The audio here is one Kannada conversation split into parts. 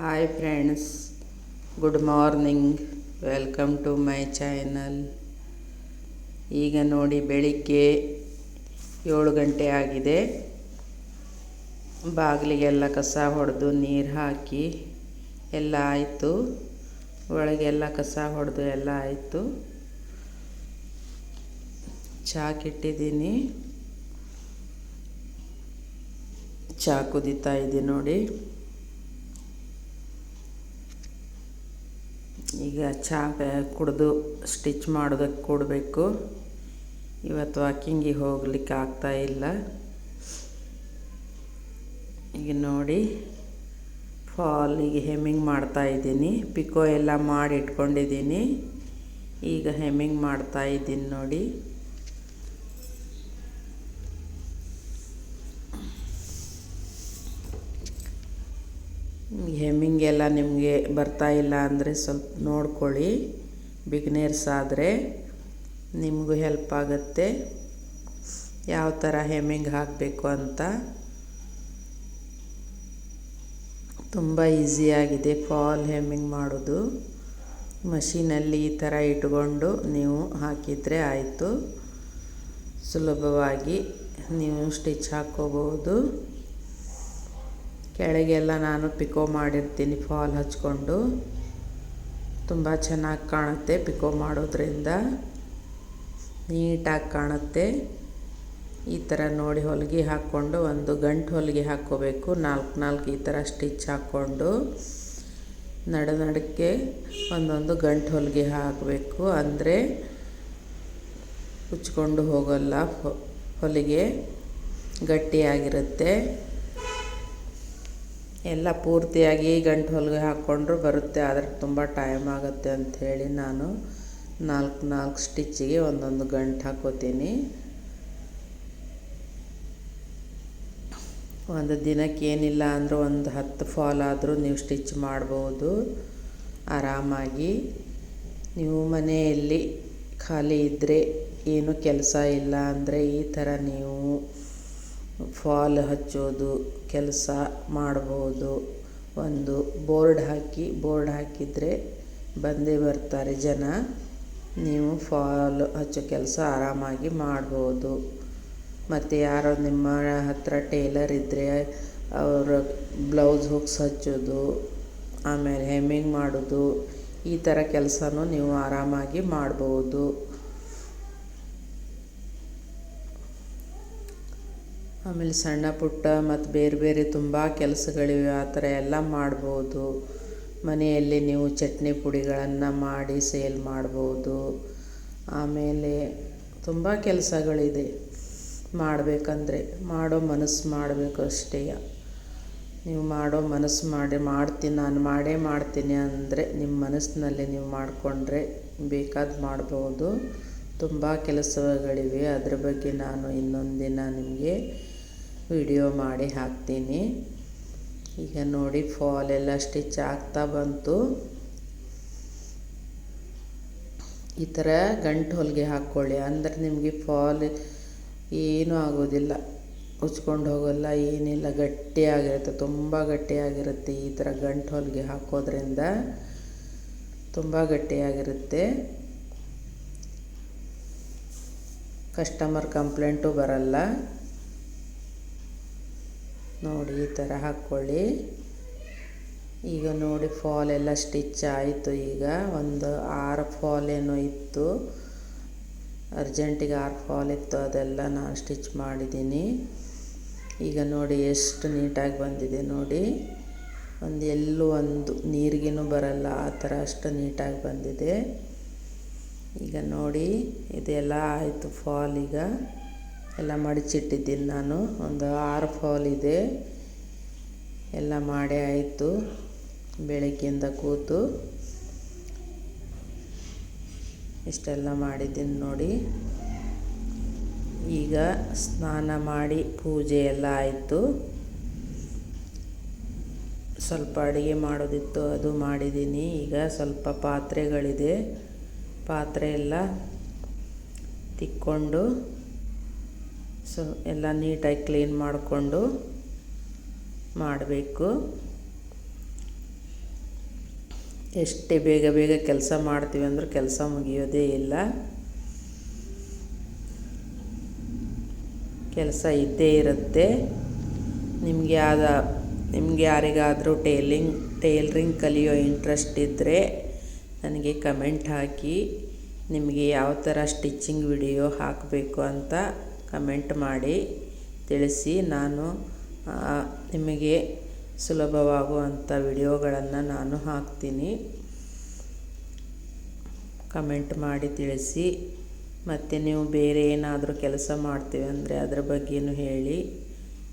Hi friends good morning welcome to my channel ಈಗ ನೋಡಿ ಬೆಳಿಗ್ಗೆ ಏಳು ಗಂಟೆ ಆಗಿದೆ. ಬಾಗಿಲಿಗೆಲ್ಲ ಕಸ ಹೊಡೆದು ನೀರು ಹಾಕಿ ಎಲ್ಲ ಆಯಿತು. ಒಳಗೆಲ್ಲ ಕಸ ಹೊಡೆದು ಎಲ್ಲ ಆಯಿತು. ಚಾಕಿಟ್ಟಿದ್ದೀನಿ ಚಾ ಕುದೀತಾ ಇದೆ ನೋಡಿ. ಈಗ ಚಹಾ ಕುಡಿದು ಸ್ಟಿಚ್ ಮಾಡೋದಕ್ಕೆ ಕೊಡಬೇಕು. ಇವತ್ತು ವಾಕಿಂಗಿಗೆ ಹೋಗ್ಲಿಕ್ಕೆ ಆಗ್ತಾ ಇಲ್ಲ. ಈಗ ನೋಡಿ, ಫಾಲಿಗೆ ಹೆಮ್ಮಿಂಗ್ ಮಾಡ್ತಾ ಇದ್ದೀನಿ. ಪಿಕೋ ಎಲ್ಲ ಮಾಡಿ ಇಟ್ಕೊಂಡಿದ್ದೀನಿ. ಈಗ ಹೆಮ್ಮಿಂಗ್ ಮಾಡ್ತಾ ಇದ್ದೀನಿ ನೋಡಿ. ಹೆಮ್ಮಿಂಗ್ ಎಲ್ಲ ನಿಮಗೆ ಬರ್ತಾ ಇಲ್ಲ ಅಂದರೆ ಸ್ವಲ್ಪ ನೋಡ್ಕೊಳ್ಳಿ. ಬಿಗ್ನೇರ್ಸ್ ಆದರೆ ನಿಮಗೂ ಹೆಲ್ಪ್ ಆಗುತ್ತೆ. ಯಾವ ಥರ ಹೆಮ್ಮಿಂಗ್ ಹಾಕಬೇಕು ಅಂತ. ತುಂಬ ಈಸಿಯಾಗಿದೆ ಫಾಲ್ ಹೆಮ್ಮಿಂಗ್ ಮಾಡೋದು. ಮಷೀನಲ್ಲಿ ಈ ಥರ ಇಟ್ಕೊಂಡು ನೀವು ಹಾಕಿದರೆ ಆಯಿತು. ಸುಲಭವಾಗಿ ನೀವು ಸ್ಟಿಚ್ ಹಾಕ್ಕೋಬೋದು ಕೆಳಗೆಲ್ಲ ನಾನು ಪಿಕೋ ಮಾಡಿರ್ತೀನಿ ಫಾಲ್ ಹಚ್ಕೊಂಡು. ತುಂಬ ಚೆನ್ನಾಗಿ ಕಾಣುತ್ತೆ ಪಿಕೋ ಮಾಡೋದ್ರಿಂದ. ನೀಟಾಗಿ ಕಾಣುತ್ತೆ. ಈ ಥರ ನೋಡಿ ಹೊಲಿಗೆ ಹಾಕ್ಕೊಂಡು ಒಂದು ಗಂಟು ಹೊಲಿಗೆ ಹಾಕ್ಕೋಬೇಕು. ನಾಲ್ಕು ನಾಲ್ಕು ಈ ಥರ ಸ್ಟಿಚ್ ಹಾಕ್ಕೊಂಡು. ನಡು ನಡಕ್ಕೆ ಒಂದೊಂದು ಗಂಟು ಹೊಲಿಗೆ ಹಾಕಬೇಕು. ಅಂದರೆ ಕುಚ್ಕೊಂಡು ಹೋಗೋಲ್ಲ ಹೊಲಿಗೆ ಗಟ್ಟಿಯಾಗಿರುತ್ತೆ. ಎಲ್ಲ ಪೂರ್ತಿಯಾಗಿ ಗಂಟು ಹೊಲಿಗೆ ಹಾಕ್ಕೊಂಡ್ರು ಬರುತ್ತೆ, ಆದರೆ ತುಂಬ ಟೈಮ್ ಆಗುತ್ತೆ ಅಂಥೇಳಿ ನಾನು ನಾಲ್ಕು ನಾಲ್ಕು ಸ್ಟಿಚ್ಚಿಗೆ ಒಂದೊಂದು ಗಂಟು ಹಾಕೋತೀನಿ. ಒಂದು ದಿನಕ್ಕೆ ಏನಿಲ್ಲ ಅಂದರೂ ಒಂದು ಹತ್ತು ಫಾಲ್ ಆದರೂ ನೀವು ಸ್ಟಿಚ್ ಮಾಡ್ಬೋದು ಆರಾಮಾಗಿ. ನೀವು ಮನೆಯಲ್ಲಿ ಖಾಲಿ ಇದ್ದರೆ ಏನು ಕೆಲಸ ಇಲ್ಲ ಅಂದರೆ ಈ ಥರ ನೀವು ಫಾಲ್ ಹಚ್ಚೋದು, ಕೆಲಸ ಮಾಡ್ಬೋದು. ಒಂದು ಬೋರ್ಡ್ ಹಾಕಿ, ಬೋರ್ಡ್ ಹಾಕಿದರೆ ಬಂದೇ ಬರ್ತಾರೆ ಜನ. ನೀವು ಫಾಲ್ ಹಚ್ಚೋ ಕೆಲಸ ಆರಾಮಾಗಿ ಮಾಡ್ಬೋದು. ಮತ್ತು ಯಾರೋ ನಿಮ್ಮ ಹತ್ತಿರ ಟೇಲರ್ ಇದ್ದರೆ ಅವರ ಬ್ಲೌಸ್ ಹುಕ್ಸ್ ಹಚ್ಚೋದು, ಆಮೇಲೆ ಹೆಮ್ಮಿಂಗ್ ಮಾಡೋದು, ಈ ಥರ ಕೆಲಸನೂ ನೀವು ಆರಾಮಾಗಿ ಮಾಡ್ಬೋದು. ಆಮೇಲೆ ಸಣ್ಣ ಪುಟ್ಟ ಮತ್ತು ಬೇರೆ ಬೇರೆ ತುಂಬ ಕೆಲಸಗಳಿವೆ, ಆ ಥರ ಎಲ್ಲ ಮಾಡ್ಬೋದು. ಮನೆಯಲ್ಲಿ ನೀವು ಚಟ್ನಿ ಪುಡಿಗಳನ್ನು ಮಾಡಿ ಸೇಲ್ ಮಾಡ್ಬೋದು. ಆಮೇಲೆ ತುಂಬ ಕೆಲಸಗಳಿದೆ. ಮಾಡಬೇಕಂದ್ರೆ ಮಾಡೋ ಮನಸ್ಸು ಮಾಡಬೇಕು ಅಷ್ಟೇ. ನೀವು ಮಾಡೋ ಮನಸ್ಸು ಮಾಡಿ, ಮಾಡ್ತೀನಿ ನಾನು ಮಾಡೇ ಮಾಡ್ತೀನಿ ಅಂದರೆ ನಿಮ್ಮ ಮನಸ್ಸಿನಲ್ಲಿ ನೀವು ಮಾಡಿಕೊಂಡ್ರೆ ಬೇಕಾದ ಮಾಡ್ಬೋದು. ತುಂಬ ಕೆಲಸಗಳಿವೆ. ಅದ್ರ ಬಗ್ಗೆ ನಾನು ಇನ್ನೊಂದು ದಿನ ನಿಮಗೆ ವಿಡಿಯೋ ಮಾಡಿ ಹಾಕ್ತೀನಿ. ಈಗ ನೋಡಿ ಫಾಲ್ ಎಲ್ಲ ಸ್ಟಿಚ್ ಆಗ್ತಾ ಬಂತು. ಈ ಥರ ಗಂಟು ಹೊಲಿಗೆ ಹಾಕ್ಕೊಳ್ಳಿ. ಅಂದರೆ ನಿಮಗೆ ಫಾಲ್ ಏನೂ ಆಗೋದಿಲ್ಲ. ಉಚ್ಕೊಂಡು ಹೋಗೋಲ್ಲ, ಏನಿಲ್ಲ. ಗಟ್ಟಿಯಾಗಿರುತ್ತೆ, ತುಂಬ ಗಟ್ಟಿಯಾಗಿರುತ್ತೆ ಈ ಥರ ಗಂಟು ಹೊಲಿಗೆ ಹಾಕೋದ್ರಿಂದ. ತುಂಬ ಗಟ್ಟಿಯಾಗಿರುತ್ತೆ. ಕಸ್ಟಮರ್ ಕಂಪ್ಲೇಂಟು ಬರಲ್ಲ. ನೋಡಿ, ಈ ಥರ ಹಾಕ್ಕೊಳ್ಳಿ. ಈಗ ನೋಡಿ ಫಾಲ್ ಎಲ್ಲ ಸ್ಟಿಚ್ ಆಯಿತು ಈಗ. ಒಂದು ಆರು ಫಾಲ್ ಏನೋ ಇತ್ತು. ಅರ್ಜೆಂಟಿಗೆ ಆರು ಫಾಲ್ ಇತ್ತು, ಅದೆಲ್ಲ ನಾನು ಸ್ಟಿಚ್ ಮಾಡಿದ್ದೀನಿ. ಈಗ ನೋಡಿ, ಎಷ್ಟು ನೀಟಾಗಿ ಬಂದಿದೆ ನೋಡಿ. ಒಂದು ಎಲ್ಲೂ ಒಂದು ನೀರಿಗೇನು ಬರಲ್ಲ, ಆ ಥರ ಅಷ್ಟು ನೀಟಾಗಿ ಬಂದಿದೆ. ಈಗ ನೋಡಿ, ಇದೆಲ್ಲ ಆಯಿತು ಫಾಲ್ ಈಗ. ಎಲ್ಲ ಮಡಚಿಟ್ಟಿದ್ದೀನಿ ನಾನು. ಒಂದು ಆರು ಫಾಲ್ ಇದೆ. ಎಲ್ಲ ಮಾಡೇ ಆಯಿತು. ಬೆಳಗ್ಗೆಯಿಂದ ಕೂತು. ಇಷ್ಟೆಲ್ಲ ಮಾಡಿದ್ದೀನಿ ನೋಡಿ. ಈಗ ಸ್ನಾನ ಮಾಡಿ ಪೂಜೆ ಎಲ್ಲ ಆಯಿತು. ಸ್ವಲ್ಪ ಅಡುಗೆ ಮಾಡೋದಿತ್ತು, ಅದು ಮಾಡಿದ್ದೀನಿ. ಈಗ ಸ್ವಲ್ಪ ಪಾತ್ರೆಗಳಿದೆ. ಪಾತ್ರೆ ಎಲ್ಲ ತಿಕ್ಕೊಂಡು ಸೊ, ಎಲ್ಲ ನೀಟಾಗಿ ಕ್ಲೀನ್ ಮಾಡಿಕೊಂಡು ಮಾಡಬೇಕು. ಎಷ್ಟೇ ಬೇಗ ಬೇಗ ಕೆಲಸ ಮಾಡ್ತೀವಿ ಅಂದರೂ ಕೆಲಸ ಮುಗಿಯೋದೇ ಇಲ್ಲ. ಕೆಲಸ ಇದ್ದೇ ಇರುತ್ತೆ. ನಿಮಗೆ ಆದ, ನಿಮಗೆ ಯಾರಿಗಾದರೂ ಟೇಲಿಂಗ್, ಟೇಲ್ರಿಂಗ್ ಕಲಿಯೋ ಇಂಟ್ರೆಸ್ಟ್ ಇದ್ದರೆ ನನಗೆ ಕಮೆಂಟ್ ಹಾಕಿ. ನಿಮಗೆ ಯಾವ ಥರ ಸ್ಟಿಚ್ಚಿಂಗ್ ವಿಡಿಯೋ ಹಾಕಬೇಕು ಅಂತ ಕಮೆಂಟ್ ಮಾಡಿ ತಿಳಿಸಿ ನಾನು ನಿಮಗೆ ಸುಲಭವಾಗುವಂಥ ವಿಡಿಯೋಗಳನ್ನು ನಾನು ಹಾಕ್ತೀನಿ. ಕಮೆಂಟ್ ಮಾಡಿ ತಿಳಿಸಿ. ಮತ್ತು ನೀವು ಬೇರೆ ಏನಾದರೂ ಕೆಲಸ ಮಾಡ್ತೀವಿ ಅಂದರೆ ಅದರ ಬಗ್ಗೆಯೂ ಹೇಳಿ.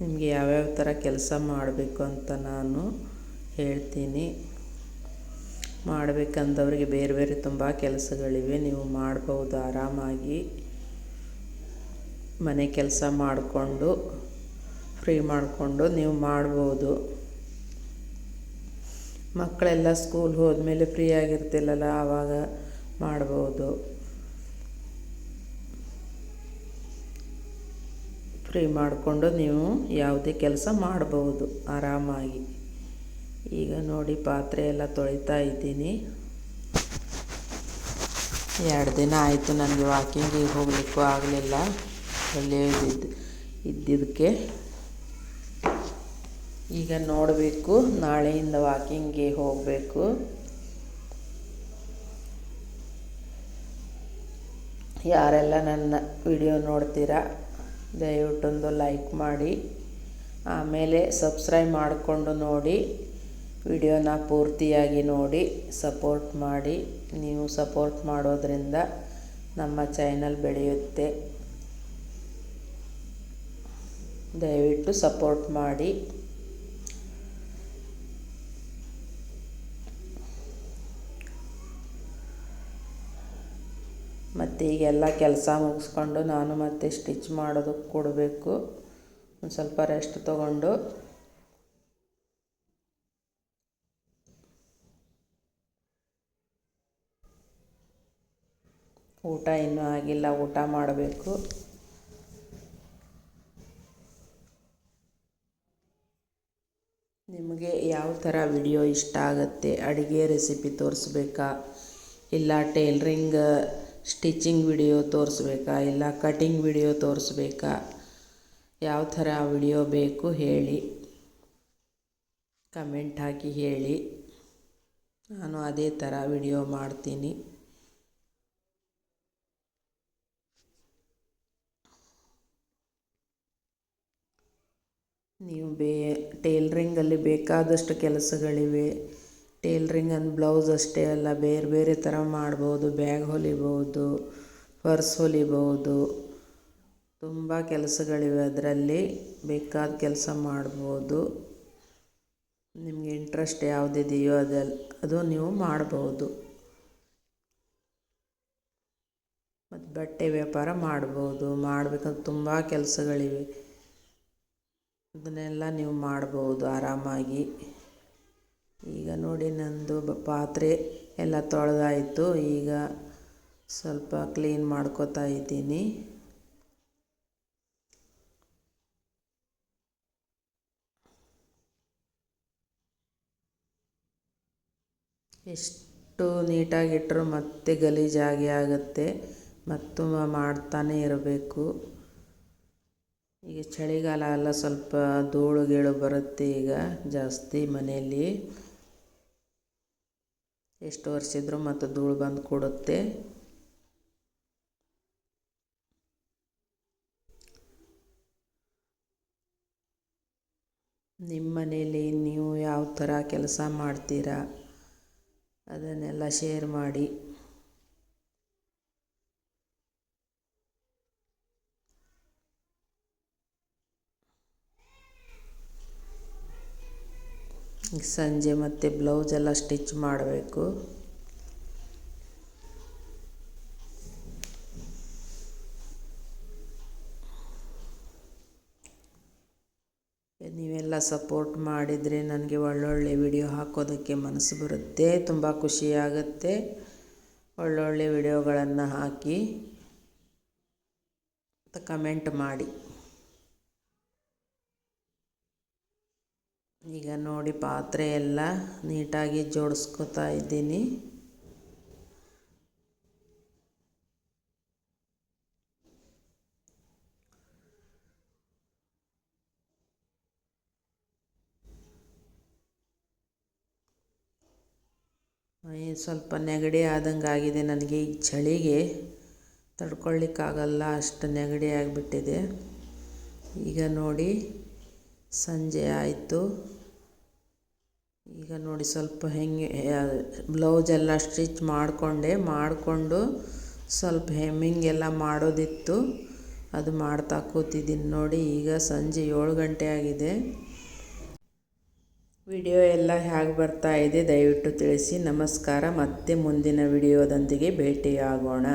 ನಿಮಗೆ ಯಾವ್ಯಾವ ಥರ ಕೆಲಸ ಮಾಡಬೇಕು ಅಂತ ನಾನು ಹೇಳ್ತೀನಿ. ಮಾಡಬೇಕಂದವ್ರಿಗೆ ಬೇರೆ ಬೇರೆ ತುಂಬ ಕೆಲಸಗಳಿವೆ. ನೀವು ಮಾಡ್ಬೋದು ಆರಾಮಾಗಿ. ಮನೆ ಕೆಲಸ ಮಾಡಿಕೊಂಡು ಫ್ರೀ ಮಾಡಿಕೊಂಡು ನೀವು ಮಾಡ್ಬೋದು. ಮಕ್ಕಳೆಲ್ಲ ಸ್ಕೂಲ್ ಹೋದ್ಮೇಲೆ ಫ್ರೀ ಆಗಿರ್ತಿಲ್ಲಲ್ಲ, ಆವಾಗ ಮಾಡ್ಬೋದು. ಫ್ರೀ ಮಾಡಿಕೊಂಡು ನೀವು ಯಾವುದೇ ಕೆಲಸ ಮಾಡ್ಬೋದು, ಆರಾಮಾಗಿ. ಈಗ ನೋಡಿ ಪಾತ್ರೆ ಎಲ್ಲ ತೊಳಿತಾ ಇದ್ದೀನಿ. ಎರಡು ದಿನ ಆಯಿತು, ನನಗೆ ವಾಕಿಂಗಿಗೆ ಹೋಗಲಿಕ್ಕೂ ಆಗಲಿಲ್ಲ. ಇದ್ದಿದ್ದು, ಇದ್ದಿದ್ದಕ್ಕೆ. ಈಗ ನೋಡಬೇಕು, ನಾಳೆಯಿಂದ ವಾಕಿಂಗ್ಗೆ ಹೋಗಬೇಕು. ಯಾರೆಲ್ಲ ನನ್ನ ವಿಡಿಯೋ ನೋಡ್ತೀರಾ, ದಯವಿಟ್ಟೊಂದು ಲೈಕ್ ಮಾಡಿ. ಆಮೇಲೆ ಸಬ್ಸ್ಕ್ರೈಬ್ ಮಾಡಿಕೊಂಡು ನೋಡಿ ವಿಡಿಯೋನ ಪೂರ್ತಿಯಾಗಿ ನೋಡಿ ಸಪೋರ್ಟ್ ಮಾಡಿ. ನೀವು ಸಪೋರ್ಟ್ ಮಾಡೋದ್ರಿಂದ ನಮ್ಮ ಚಾನಲ್ ಬೆಳೆಯುತ್ತೆ. ದಯವಿಟ್ಟು ಸಪೋರ್ಟ್ ಮಾಡಿ. ಮತ್ತು ಈಗೆಲ್ಲ ಕೆಲಸ ಮುಗಿಸ್ಕೊಂಡು ನಾನು ಮತ್ತೆ ಸ್ಟಿಚ್ ಮಾಡೋದಕ್ಕೆ ಕೊಡಬೇಕು. ಒಂದು ಸ್ವಲ್ಪ ರೆಸ್ಟ್ ತಗೊಂಡು. ಊಟ ಇನ್ನೂ ಆಗಿಲ್ಲ, ಊಟ ಮಾಡಬೇಕು. ನಿಮಗೆ ಯಾವ ಥರ ವಿಡಿಯೋ ಇಷ್ಟ ಆಗುತ್ತೆ? ಅಡುಗೆ ರೆಸಿಪಿ ತೋರಿಸ್ಬೇಕಾ? ಇಲ್ಲ ಟೇಲ್ರಿಂಗ್ ಸ್ಟಿಚಿಂಗ್ ವಿಡಿಯೋ ತೋರಿಸ್ಬೇಕಾ? ಇಲ್ಲ ಕಟಿಂಗ್ ವಿಡಿಯೋ ತೋರಿಸ್ಬೇಕಾ? ಯಾವ ಥರ ವಿಡಿಯೋ ಬೇಕು ಹೇಳಿ. ಕಮೆಂಟ್ ಹಾಕಿ ಹೇಳಿ. ನಾನು ಅದೇ ಥರ ವಿಡಿಯೋ ಮಾಡ್ತೀನಿ. ನೀವು ಬೇ ಟೇಲ್ರಿಂಗಲ್ಲಿ ಬೇಕಾದಷ್ಟು ಕೆಲಸಗಳಿವೆ. ಟೇಲ್ರಿಂಗ್ ಅಂದ್ ಬ್ಲೌಸ್ ಅಷ್ಟೇ ಅಲ್ಲ, ಬೇರೆ ಬೇರೆ ಥರ ಮಾಡ್ಬೋದು, ಬ್ಯಾಗ್ ಹೊಲಿಬೋದು, ಪರ್ಸ್ ಹೊಲಿಬೋದು. ತುಂಬ ಕೆಲಸಗಳಿವೆ ಅದರಲ್ಲಿ, ಬೇಕಾದ ಕೆಲಸ ಮಾಡ್ಬೋದು. ನಿಮಗೆ ಇಂಟ್ರೆಸ್ಟ್ ಯಾವುದಿದೆಯೋ ಅದೆಲ್ಲ ಅದು ನೀವು ಮಾಡ್ಬೋದು. ಮತ್ತು ಬಟ್ಟೆ ವ್ಯಾಪಾರ ಮಾಡ್ಬೋದು ಮಾಡಬೇಕಂದ್ರೆ ತುಂಬ ಕೆಲಸಗಳಿವೆ. ಅದನ್ನೆಲ್ಲ ನೀವು ಮಾಡ್ಬೋದು ಆರಾಮಾಗಿ. ಈಗ ನೋಡಿ ನಂದು ಪಾತ್ರೆ ಎಲ್ಲ ತೊಳೆದಾಯಿತು. ಈಗ ಸ್ವಲ್ಪ ಕ್ಲೀನ್ ಮಾಡ್ಕೋತಾ ಇದ್ದೀನಿ. ಎಷ್ಟು ನೀಟಾಗಿಟ್ಟರೂ ಮತ್ತೆ ಗಲೀಜಾಗಿ ಆಗುತ್ತೆ. ಮತ್ತು ಮಾಡ್ತಾನೆ ಇರಬೇಕು. ಈಗ ಚಳಿಗಾಲ ಎಲ್ಲ ಸ್ವಲ್ಪ ಧೂಳು ಗೀಳು ಬರುತ್ತೆ ಈಗ ಜಾಸ್ತಿ ಮನೆಯಲ್ಲಿ. ಎಷ್ಟು ವರ್ಷ ಇದ್ದರೂ ಮತ್ತು ಧೂಳು ಬಂದು ಕೊಡುತ್ತೆ. ನಿಮ್ಮ ಮನೆಯಲ್ಲಿ ನೀವು ಯಾವ ಥರ ಕೆಲಸ ಮಾಡ್ತೀರಾ? ಅದನ್ನೆಲ್ಲ ಶೇರ್ ಮಾಡಿ. ಸಂಜೆ ಮತ್ತು ಬ್ಲೌಸ್ ಎಲ್ಲ ಸ್ಟಿಚ್ ಮಾಡಬೇಕು. ನೀವೆಲ್ಲ ಸಪೋರ್ಟ್ ಮಾಡಿದರೆ ನನಗೆ ಒಳ್ಳೊಳ್ಳೆ ವಿಡಿಯೋ ಹಾಕೋದಕ್ಕೆ ಮನಸ್ಸು ಬರುತ್ತೆ, ತುಂಬ ಖುಷಿಯಾಗುತ್ತೆ ಒಳ್ಳೊಳ್ಳೆ ವಿಡಿಯೋಗಳನ್ನು ಹಾಕಿ ಕಮೆಂಟ್ ಮಾಡಿ. ಈಗ ನೋಡಿ ಪಾತ್ರೆ ಎಲ್ಲ ನೀಟಾಗಿ ಜೋಡಿಸ್ಕೊತಾ ಇದ್ದೀನಿ. ಸ್ವಲ್ಪ ನೆಗಡಿ ಆದಂಗೆ ಆಗಿದೆ ನನಗೆ. ಈ ಚಳಿಗೆ ತಡ್ಕೊಳ್ಳಿಕ್ಕಾಗಲ್ಲ ಅಷ್ಟು ನೆಗಡಿ ಆಗಿಬಿಟ್ಟಿದೆ. ಈಗ ನೋಡಿ ಸಂಜೆ ಆಯಿತು. ಈಗ ನೋಡಿ ಸ್ವಲ್ಪ ಹೆಂಗೆ ಬ್ಲೌಸ್ ಎಲ್ಲ ಸ್ಟಿಚ್ ಮಾಡಿಕೊಂಡೆ, ಮಾಡಿಕೊಂಡು ಸ್ವಲ್ಪ ಹೆಮ್ಮಿಂಗ್ ಎಲ್ಲ ಮಾಡೋದಿತ್ತು. ಅದು ಮಾಡ್ತಾ ಕೂತಿದ್ದೀನಿ ನೋಡಿ, ಈಗ ಸಂಜೆ ಏಳು ಗಂಟೆ ಆಗಿದೆ. ವಿಡಿಯೋ ಎಲ್ಲ ಹೇಗೆ ಬರ್ತಾ ಇದೆ ದಯವಿಟ್ಟು ತಿಳಿಸಿ. ನಮಸ್ಕಾರ, ಮತ್ತೆ ಮುಂದಿನ ವಿಡಿಯೋದೊಂದಿಗೆ ಭೇಟಿಯಾಗೋಣ.